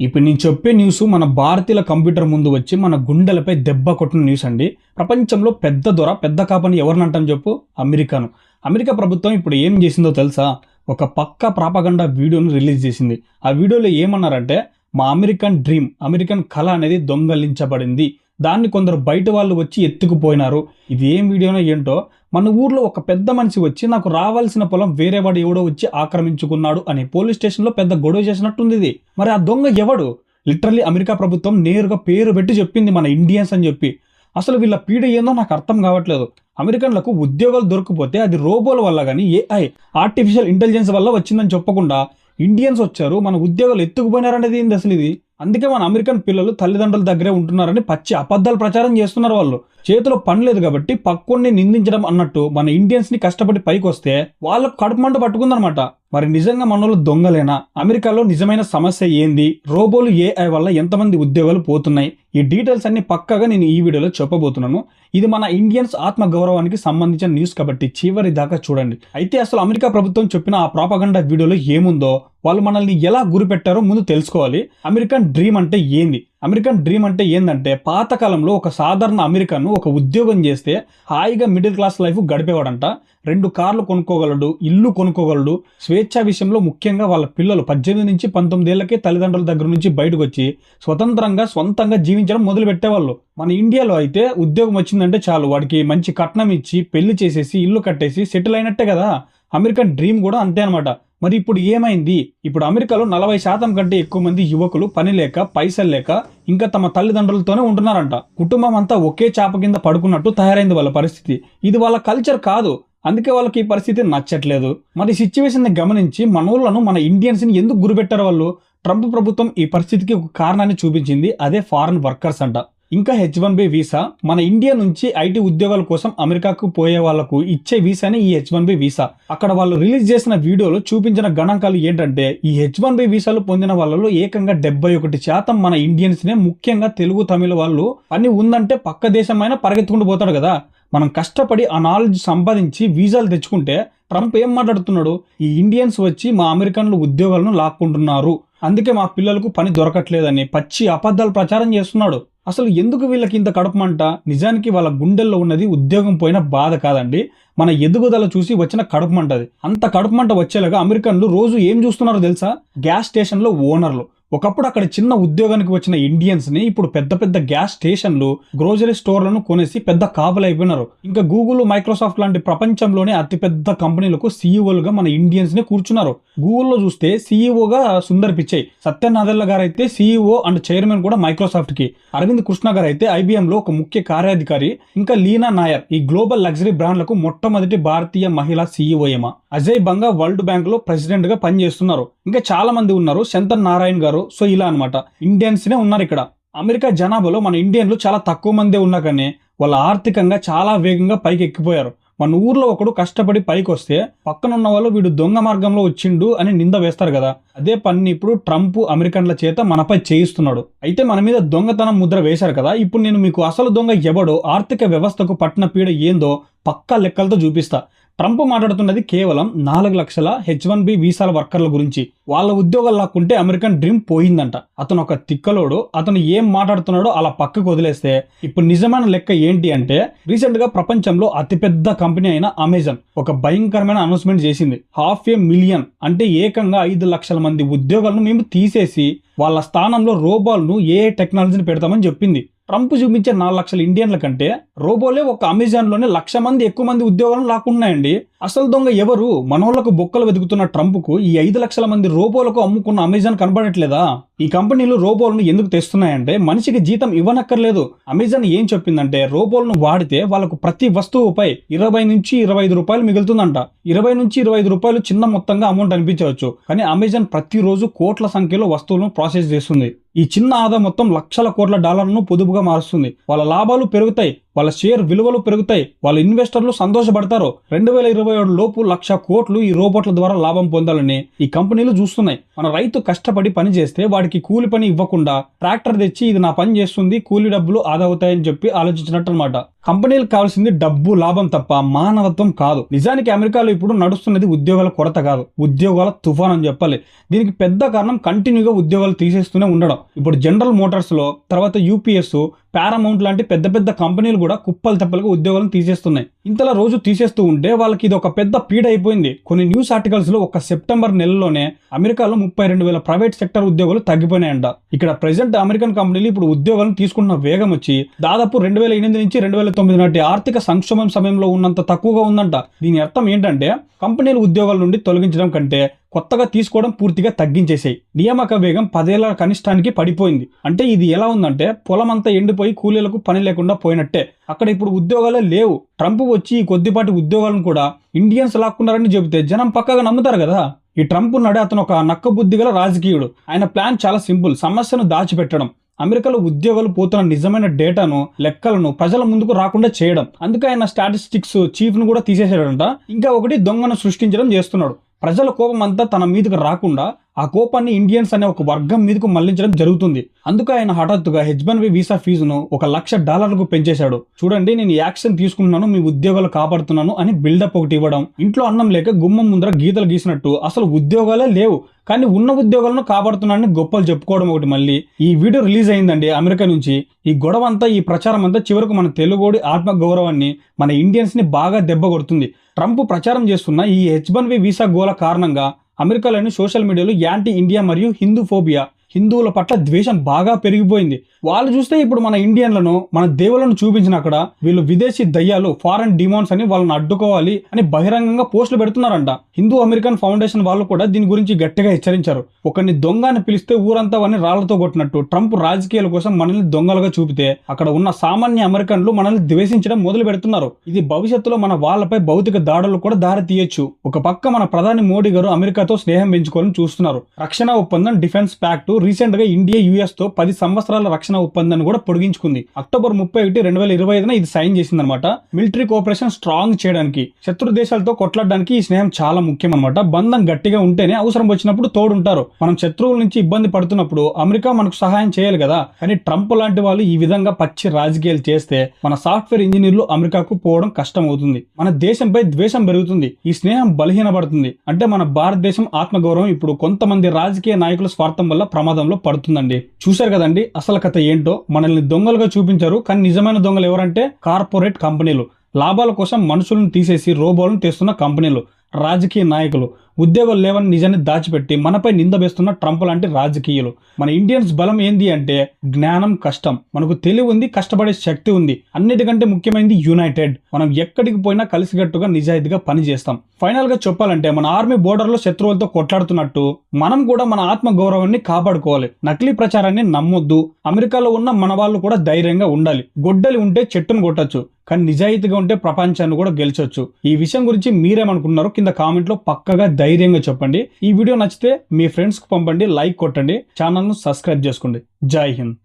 ఇప్పుడు నేను చెప్పే న్యూస్ మన భారతీయుల కంప్యూటర్ ముందు వచ్చి మన గుండెలపై దెబ్బ కొట్టిన న్యూస్ అండి. ప్రపంచంలో పెద్ద దొర పెద్ద కాపని ఎవరినంటాం చెప్పు? అమెరికాను. అమెరికా ప్రభుత్వం ఇప్పుడు ఏం చేసిందో తెలుసా? ఒక పక్క ప్రాపగండా వీడియోను రిలీజ్ చేసింది. ఆ వీడియోలో ఏమన్నారంటే మా అమెరికన్ డ్రీమ్ అమెరికన్ కళ అనేది దొంగలించబడింది. దాన్ని కొందరు బయట వాళ్ళు వచ్చి ఎత్తుకుపోయినారు. ఇది ఏం వీడియోనో ఏంటో మన ఊర్లో ఒక పెద్ద మనిషి వచ్చి నాకు రావాల్సిన పొలం వేరే వాడు ఎవడో వచ్చి ఆక్రమించుకున్నాడు అని పోలీస్ స్టేషన్లో పెద్ద గొడవ చేసినట్టుంది ఇది. మరి ఆ దొంగ ఎవడు? లిటరలీ అమెరికా ప్రభుత్వం నేరుగా పేరు పెట్టి చెప్పింది మన ఇండియన్స్ అని చెప్పి. అసలు వీళ్ళ పీడ ఏందో నాకు అర్థం కావట్లేదు. అమెరికన్లకు ఉద్యోగాలు దొరికిపోతే అది రోబోల వల్ల కానీ ఏఐ ఆర్టిఫిషియల్ ఇంటెలిజెన్స్ వల్ల వచ్చిందని చెప్పకుండా ఇండియన్స్ వచ్చారు మన ఉద్యోగాలు ఎత్తుకుపోయినారనేది ఏంది అసలు ఇది? అందుకే మన అమెరికన్ పిల్లలు తల్లిదండ్రుల దగ్గరే ఉంటున్నారని పచ్చి అబద్ధాలు ప్రచారం చేస్తున్నారు వాళ్ళు. చేతిలో పని లేదు కాబట్టి పక్కోడిని నిందించడం అన్నట్టు మన ఇండియన్స్ని కష్టపడి పైకి వస్తే వాళ్ళకు కడుపు మంట పట్టుకుందనమాట మరి నిజంగా మనోళ్ళు దొంగలేనా? అమెరికాలో నిజమైన సమస్య ఏంది? రోబోలు ఏఐ వల్ల ఎంతమంది ఉద్యోగాలు పోతున్నాయి? ఈ డీటెయిల్స్ అన్ని పక్కగా నేను ఈ వీడియోలో చెప్పబోతున్నాను. ఇది మన ఇండియన్స్ ఆత్మ గౌరవానికి సంబంధించిన న్యూస్ కాబట్టి చివరి దాకా చూడండి. అయితే అసలు అమెరికా ప్రభుత్వం చెప్పిన ఆ ప్రాపగండా వీడియోలో ఏముందో? వాళ్ళు మనల్ని ఎలా గురిపెట్టారో ముందు తెలుసుకోవాలి. అమెరికన్ డ్రీమ్ అంటే ఏంది? అమెరికన్ డ్రీమ్ అంటే ఏంటంటే పాతకాలంలో ఒక సాధారణ అమెరికన్ ఒక ఉద్యోగం చేస్తే హాయిగా మిడిల్ క్లాస్ లైఫ్ గడిపేవాడంట. రెండు కార్లు కొనుక్కోగలడు ఇల్లు కొనుక్కోగలడు. స్వేచ్ఛ విషయంలో ముఖ్యంగా వాళ్ళ పిల్లలు పద్దెనిమిది నుంచి పంతొమ్మిది ఏళ్ళకే తల్లిదండ్రుల దగ్గర నుంచి బయటకు వచ్చి స్వతంత్రంగా సొంతంగా జీవించడం మొదలుపెట్టేవాళ్ళు. మన ఇండియాలో అయితే ఉద్యోగం వచ్చిందంటే చాలు. వాడికి మంచి కట్నం ఇచ్చి పెళ్ళి చేసేసి ఇల్లు కట్టేసి సెటిల్ అయినట్టే కదా. అమెరికన్ డ్రీమ్ కూడా అంతే అనమాట మరి ఇప్పుడు ఏమైంది? ఇప్పుడు అమెరికాలో నలభై శాతం కంటే ఎక్కువ మంది యువకులు పని లేక పైసలు లేక ఇంకా తమ తల్లిదండ్రులతోనే ఉంటున్నారంట. కుటుంబం అంతా ఒకే చాప కింద పడుకున్నట్టు తయారైంది వాళ్ళ పరిస్థితి. ఇది వాళ్ళ కల్చర్ కాదు. అందుకే వాళ్ళకి ఈ పరిస్థితి నచ్చట్లేదు. మరి సిచ్యువేషన్ని గమనించి మన ఊళ్ళను మన ఇండియన్స్ని ఎందుకు గురిపెట్టారు వాళ్ళు? ట్రంప్ ప్రభుత్వం ఈ పరిస్థితికి ఒక కారణాన్ని చూపించింది. అదే ఫారెన్ వర్కర్స్ అంట. ఇంకా హెచ్ వన్ బి వీసా మన ఇండియా నుంచి ఐటీ ఉద్యోగాల కోసం అమెరికాకు పోయే వాళ్ళకు ఇచ్చే వీసానే ఈ హెచ్ వన్ బి వీసా. అక్కడ వాళ్ళు రిలీజ్ చేసిన వీడియోలో చూపించిన గణాంకాలు ఏంటంటే ఈ హెచ్ వన్ బి వీసాలు పొందిన వాళ్ళలో ఏకంగా డెబ్బై ఒకటి శాతం మన ఇండియన్స్ నే ముఖ్యంగా తెలుగు తమిళ వాళ్ళు పని ఉందంటే పక్క దేశమైన పరిగెత్తుకుంటూ పోతాడు కదా. మనం కష్టపడి ఆ నాలెడ్జ్ సంపాదించి వీసాలు తెచ్చుకుంటే ట్రంప్ ఏం మాట్లాడుతున్నాడు? ఈ ఇండియన్స్ వచ్చి మా అమెరికన్లు ఉద్యోగాలను లాక్కుంటున్నారు. అందుకే మా పిల్లలకు పని దొరకట్లేదని పచ్చి అబద్ధాలు ప్రచారం చేస్తున్నాడు. అసలు ఎందుకు వీళ్ళకి ఇంత కడుపుమంట? నిజానికి వాళ్ళ గుండెల్లో ఉన్నది ఉద్యోగం పోయిన బాధ కాదండి. మన ఎదుగుదల చూసి వచ్చిన కడుపుమంటది. అంత కడుపుమంట వచ్చేలాగా అమెరికన్లు రోజు ఏం చూస్తున్నారో తెలుసా? గ్యాస్ స్టేషన్లో ఓనర్లు. ఒకప్పుడు అక్కడ చిన్న ఉద్యోగానికి వచ్చిన ఇండియన్స్ని ఇప్పుడు పెద్ద పెద్ద గ్యాస్ స్టేషన్లు గ్రోజరీ స్టోర్లను కొనేసి పెద్ద కాపులు అయిపోయినారు. ఇంకా గూగుల్ మైక్రోసాఫ్ట్ లాంటి ప్రపంచంలోనే అతిపెద్ద కంపెనీలకు సీఈఓలుగా మన ఇండియన్స్ని కూర్చున్నారు. గూగుల్లో చూస్తే సీఈఓగా సుందర్ పిచ్చయ్ సత్యనాదల్ల గారు అయితే సీఈఓ అండ్ చైర్మన్ కూడా మైక్రోసాఫ్ట్కి అరవింద్ కృష్ణ గారు అయితే ఐబీఎం లో ఒక ముఖ్య కార్యాధికారి. ఇంకా లీనా నాయర్ ఈ గ్లోబల్ లగ్జరీ బ్రాండ్లకు మొట్టమొదటి భారతీయ మహిళా సీఈఓ ఏమా అజయ్ బంగా వరల్డ్ బ్యాంక్లో ప్రెసిడెంట్గా పనిచేస్తున్నారు. ఇంకా చాలా మంది ఉన్నారు. శంతన్ నారాయణ్ గారు. సో ఇలా అనమాట ఇండియన్స్ నే ఉన్నారు ఇక్కడ. అమెరికా జనాభాలో మన ఇండియన్లు చాలా తక్కువ మందే ఉన్నా కానీ వాళ్ళు ఆర్థికంగా చాలా వేగంగా పైకి ఎక్కిపోయారు. మన ఊర్లో ఒకడు కష్టపడి పైకి వస్తే పక్కన ఉన్న వాళ్ళు వీడు దొంగ మార్గంలో వచ్చిండు అని నింద వేస్తారు కదా. అదే పని ఇప్పుడు ట్రంప్ అమెరికన్ల చేత మనపై చేయిస్తున్నాడు. అయితే మన మీద దొంగతనం ముద్ర వేశారు కదా. ఇప్పుడు నేను మీకు అసలు దొంగ ఎవడో ఆర్థిక వ్యవస్థకు పట్టిన పీడ ఏందో పక్కా లెక్కలతో చూపిస్తా. ట్రంప్ మాట్లాడుతున్నది కేవలం నాలుగు లక్షల హెచ్ వన్ బి వీసాల వర్కర్ల గురించి. వాళ్ళ ఉద్యోగాలు లాక్కుంటే అమెరికన్ డ్రీమ్ పోయిందంట. అతను ఒక తిక్కలోడు అతను ఏం మాట్లాడుతున్నాడో అలా పక్కకు వదిలేస్తే ఇప్పుడు నిజమైన లెక్క ఏంటి అంటే రీసెంట్గా ప్రపంచంలో అతిపెద్ద కంపెనీ అయిన అమెజాన్ ఒక భయంకరమైన అనౌన్స్మెంట్ చేసింది. హాఫ్ ఏ మిలియన్ అంటే ఏకంగా ఐదు లక్షల మంది ఉద్యోగాలను మేము తీసేసి వాళ్ళ స్థానంలో రోబోలను ఏ టెక్నాలజీని పెడతామని చెప్పింది. ట్రంప్ చూపించే నాలుగు లక్షల ఇండియన్ల కంటే రోబోలే ఒక అమెజాన్లోనే లక్ష మంది ఎక్కువ మంది ఉద్యోగాలను లాక్కున్నాయండి. అసలు దొంగ ఎవరు? మనోళ్ళకు బొక్కలు వెతుకుతున్న ట్రంప్కు ఈ ఐదు లక్షల మంది రోబోలకు అమ్ముకున్న అమెజాన్ కనబడట్లేదా? ఈ కంపెనీలు రోబోలను ఎందుకు తెస్తున్నాయంటే మనిషికి జీతం ఇవ్వనక్కర్లేదు. అమెజాన్ ఏం చెప్పిందంటే రోబోలను వాడితే వాళ్ళకు ప్రతి వస్తువుపై ఇరవై నుంచి ఇరవై ఐదు రూపాయలు మిగులుతుందంట. ఇరవై నుంచి ఇరవై ఐదు రూపాయలు చిన్న మొత్తంగా అమౌంట్ అనిపించవచ్చు. కానీ అమెజాన్ ప్రతిరోజు కోట్ల సంఖ్యలో వస్తువులను ప్రాసెస్ చేస్తుంది. ఈ చిన్న ఆదా మొత్తం లక్షల కోట్ల డాలర్లను పొదుపుగా మారుస్తుంది. వాళ్ళ లాభాలు పెరుగుతాయి. వాళ్ళ షేర్ విలువలు పెరుగుతాయి. వాళ్ళ ఇన్వెస్టర్లు సంతోషపడతారు. రెండు వేల ఇరవై ఏడు లోపు లక్ష కోట్లు ఈ రోబోట్ల ద్వారా లాభం పొందాలని ఈ కంపెనీలు చూస్తున్నాయి. మన రైతు కష్టపడి పని చేస్తే వాడికి కూలి పని ఇవ్వకుండా ట్రాక్టర్ తెచ్చి ఇది నా పని చేస్తుంది కూలి డబ్బులు ఆదా అవుతాయని చెప్పి ఆలోచించినట్టు అనమాట కంపెనీలకు కావాల్సింది డబ్బు లాభం తప్ప మానవత్వం కాదు. నిజానికి అమెరికాలో ఇప్పుడు నడుస్తున్నది ఉద్యోగాల కొరత కాదు. ఉద్యోగాల తుఫాన్ అని చెప్పాలి. దీనికి పెద్ద కారణం కంటిన్యూగా ఉద్యోగాలు తీసేస్తూనే ఉండడం. ఇప్పుడు జనరల్ మోటార్స్లో తర్వాత యూపీఎస్ పారామౌంట్ లాంటి పెద్ద పెద్ద కంపెనీలు కూడా కుప్పలు తెప్పలుగా ఉద్యోగాలను తీసేస్తున్నాయి. ఇంతలా రోజు తీసేస్తూ ఉంటే వాళ్ళకి ఇది ఒక పెద్ద పీడ అయిపోయింది. కొన్ని న్యూస్ ఆర్టికల్స్లో ఒక సెప్టెంబర్ నెలలోనే అమెరికాలో ముప్పై రెండు వేల ప్రైవేట్ సెక్టర్ ఉద్యోగాలు తగ్గిపోయినాయంట. ఇక్కడ ప్రెసెంట్ అమెరికన్ కంపెనీలు ఇప్పుడు ఉద్యోగాలను తీసుకున్న వేగం వచ్చి దాదాపు రెండు వేల ఎనిమిది నుంచి రెండు వేల తొమ్మిది నాటి ఆర్థిక సంక్షోభం సమయంలో ఉన్నంత తక్కువగా ఉందంట. దీని అర్థం ఏంటంటే కంపెనీలు ఉద్యోగాల నుండి తొలగించడం కంటే కొత్తగా తీసుకోవడం పూర్తిగా తగ్గించేశాయి నియామక వేగం పదేళ్ళ కనిష్టానికి పడిపోయింది. అంటే ఇది ఎలా ఉందంటే పొలం అంతా ఎండిపోయి కూలీలకు పని లేకుండా పోయినట్టే. అక్కడ ఇప్పుడు ఉద్యోగాలే లేవు. ట్రంప్ వచ్చి ఈ కొద్దిపాటి ఉద్యోగాలను కూడా ఇండియన్స్ లాక్కున్నారని చెబితే జనం పక్కగా నమ్ముతారు కదా? ఈ ట్రంప్ ఉన్నాడే అతను ఒక నక్క బుద్ధి గల రాజకీయుడు. ఆయన ప్లాన్ చాలా సింపుల్. సమస్యను దాచిపెట్టడం. అమెరికాలో ఉద్యోగాలు పోతున్న నిజమైన డేటాను లెక్కలను ప్రజల ముందుకు రాకుండా చేయడం. అందుకే ఆయన స్టాటిస్టిక్స్ చీఫ్ను కూడా తీసేసాడంట ఇంకా ఒకటి దొంగను సృష్టించడం చేస్తున్నాడు. ప్రజల కోపం అంతా తన మీదకు రాకుండా ఆ కోపాన్ని ఇండియన్స్ అనే ఒక వర్గం మీదకు మళ్ళించడం జరుగుతుంది. అందుకే ఆయన హఠాత్తుగా హెచ్బన్ వి వీసా ఫీజును ఒక లక్ష డాలర్లకు పెంచేశాడు. చూడండి నేను ఈ యాక్షన్ తీసుకుంటున్నాను మీ ఉద్యోగాలు కాపాడుతున్నాను అని బిల్డప్ ఒకటి ఇవ్వడం. ఇంట్లో అన్నం లేక గుమ్మం ముందర గీతలు గీసినట్టు అసలు ఉద్యోగాలే లేవు. కానీ ఉన్న ఉద్యోగాలను కాపాడుతున్నానని గొప్పలు చెప్పుకోవడం ఒకటి మళ్ళీ. ఈ వీడియో రిలీజ్ అయిందండి అమెరికా నుంచి. ఈ గొడవ అంతా ఈ ప్రచారం అంతా చివరకు మన తెలుగోడి ఆత్మ గౌరవాన్ని మన ఇండియన్స్ని బాగా దెబ్బ కొడుతుంది. ట్రంప్ ప్రచారం చేస్తున్న ఈ హెచ్ వన్ బి వీసా గోల కారణంగా అమెరికాలోని సోషల్ మీడియాలో యాంటీ ఇండియా మరియు హిందూ ఫోబియా హిందువుల పట్ల ద్వేషం బాగా పెరిగిపోయింది. వాళ్ళు చూస్తే ఇప్పుడు మన ఇండియన్లను మన దేవులను చూపించిన అక్కడ వీళ్ళు విదేశీ దయ్యాలు ఫారెన్ డిమాండ్స్ అని వాళ్ళని అడ్డుకోవాలి అని బహిరంగంగా పోస్టులు పెడుతున్నారంట. హిందూ అమెరికన్ ఫౌండేషన్ వాళ్ళు కూడా దీని గురించి గట్టిగా హెచ్చరించారు. ఒకరిని దొంగ అని పిలిస్తే ఊరంతా వాడిని రాళ్ళతో కొట్టినట్టు ట్రంప్ రాజకీయాల కోసం మనల్ని దొంగలుగా చూపితే అక్కడ ఉన్న సామాన్య అమెరికన్లు మనల్ని ద్వేషించడం మొదలు పెడుతున్నారు. ఇది భవిష్యత్తులో మన వాళ్ళపై భౌతిక దాడులు కూడా దారి తీయొచ్చు. ఒక పక్క మన ప్రధాని మోడీ గారు అమెరికాతో స్నేహం పెంచుకోవాలని చూస్తున్నారు. రక్షణ ఒప్పందం డిఫెన్స్ ప్యాక్ట్ రీసెంట్గా ఇండియా యుఎస్తో పది సంవత్సరాల రక్షణ ఒప్పందాన్ని కూడా పొడిగించుకుంది. అక్టోబర్ ముప్పై ఒకటి రెండు వేల ఇరవై ఐదున ఇది సైన్ చేసిందనమాట. మిలిటరీ కోఆపరేషన్ స్ట్రాంగ్ చేయడానికి శత్రు దేశాలతో కొట్లాడడానికి ఈ స్నేహం చాలా ముఖ్యం అనమాట బంధం గట్టిగా ఉంటేనే అవసరం వచ్చినప్పుడు తోడుంటారు. మనం శత్రువుల నుంచి ఇబ్బంది పడుతున్నప్పుడు అమెరికా మనకు సహాయం చేయాలి కదా. కానీ ట్రంప్ లాంటి వాళ్ళు ఈ విధంగా పచ్చి రాజకీయాలు చేస్తే మన సాఫ్ట్వేర్ ఇంజనీర్లు అమెరికాకు పోవడం కష్టం అవుతుంది మన దేశంపై ద్వేషం పెరుగుతుంది. ఈ స్నేహం బలహీనపడుతుంది. అంటే మన భారతదేశం ఆత్మగౌరవం ఇప్పుడు కొంతమంది రాజకీయ నాయకుల స్వార్థం వల్ల ప్రమాదంలో పడుతుందండి. చూశారు కదండి అసలు కథ ఏంటో? మనల్ని దొంగలుగా చూపించారు కానీ నిజమైన దొంగలు ఎవరంటే కార్పొరేట్ కంపెనీలు. లాభాల కోసం మనుషులను తీసేసి రోబోలను తెస్తున్న కంపెనీలు రాజకీయ నాయకులు. ఉద్యోగాలు లేవని నిజాన్ని దాచిపెట్టి మనపై నిందవేస్తున్న ట్రంప్ లాంటి రాజకీయులు. మన ఇండియన్స్ బలం ఏంది అంటే జ్ఞానం కష్టం. మనకు తెలివి ఉంది కష్టపడే శక్తి ఉంది. అన్నిటికంటే ముఖ్యమైనది యునైటెడ్. మనం ఎక్కడికి పోయినా కలిసికట్టుగా నిజాయితీగా పనిచేస్తాం. ఫైనల్గా చెప్పాలంటే మన ఆర్మీ బోర్డర్లో శత్రువులతో కొట్లాడుతున్నట్టు మనం కూడా మన ఆత్మ గౌరవాన్ని కాపాడుకోవాలి. నకిలీ ప్రచారాన్ని నమ్మొద్దు. అమెరికాలో ఉన్న మన వాళ్ళు కూడా ధైర్యంగా ఉండాలి. గొడ్డలి ఉంటే చెట్టును కొట్టచ్చు. కానీ నిజాయితీగా ఉంటే ప్రపంచాన్ని కూడా గెలిచొచ్చు. ఈ విషయం గురించి మీరేమనుకున్నారో కింద కామెంట్లో పక్కగా ధైర్యంగా చెప్పండి. ఈ వీడియో నచ్చితే మీ ఫ్రెండ్స్కు పంపండి లైక్ కొట్టండి ఛానల్ను సబ్స్క్రైబ్ చేసుకోండి. జై హింద్.